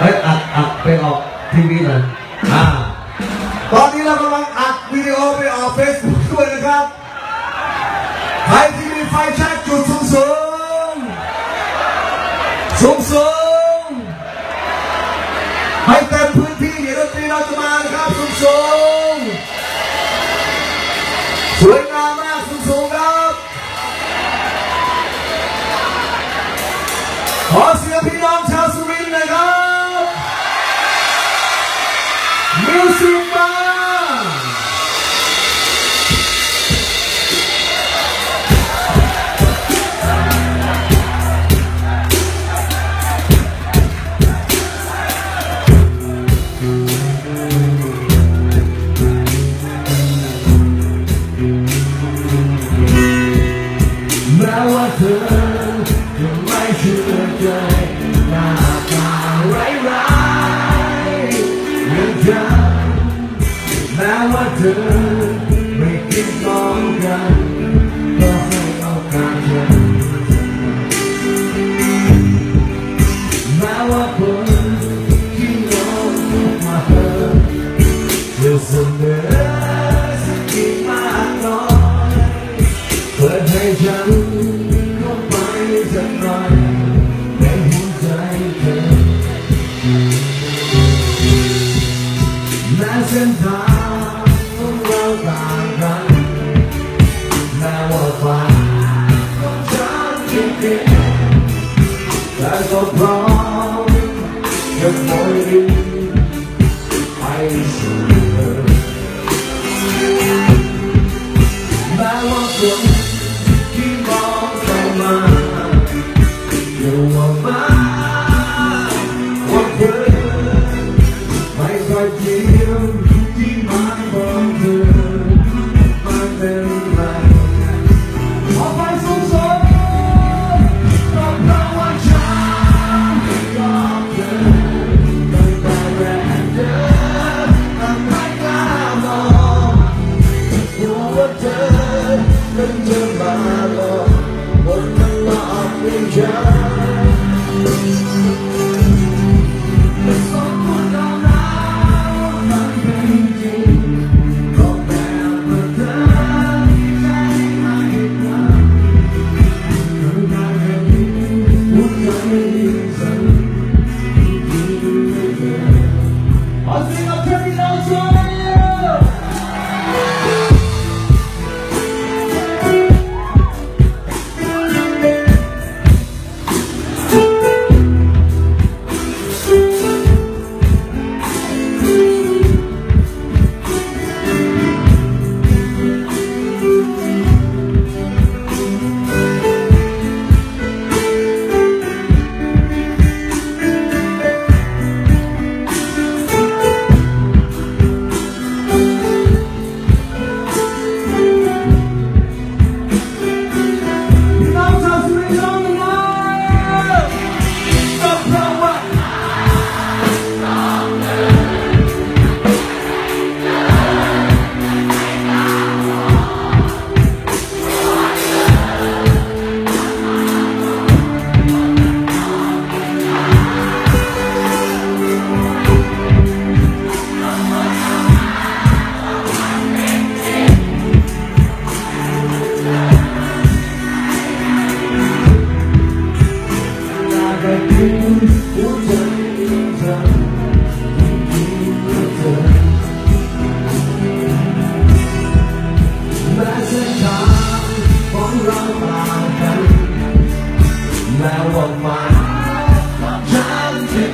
เฮ้ยอัดอัดไปออกทีวีหน่อยอ่าตอนนี้เรากำลังอัดวิดีโอไปออกเฟซบุ๊กด้วยนะครับ ใครที่มีไฟใช้ มิวสิกา do That's a you're boy, I see. มันจะมาหวันหลอกไม่ใช่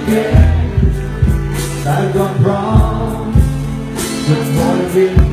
I've gone wrong. Just wanna be.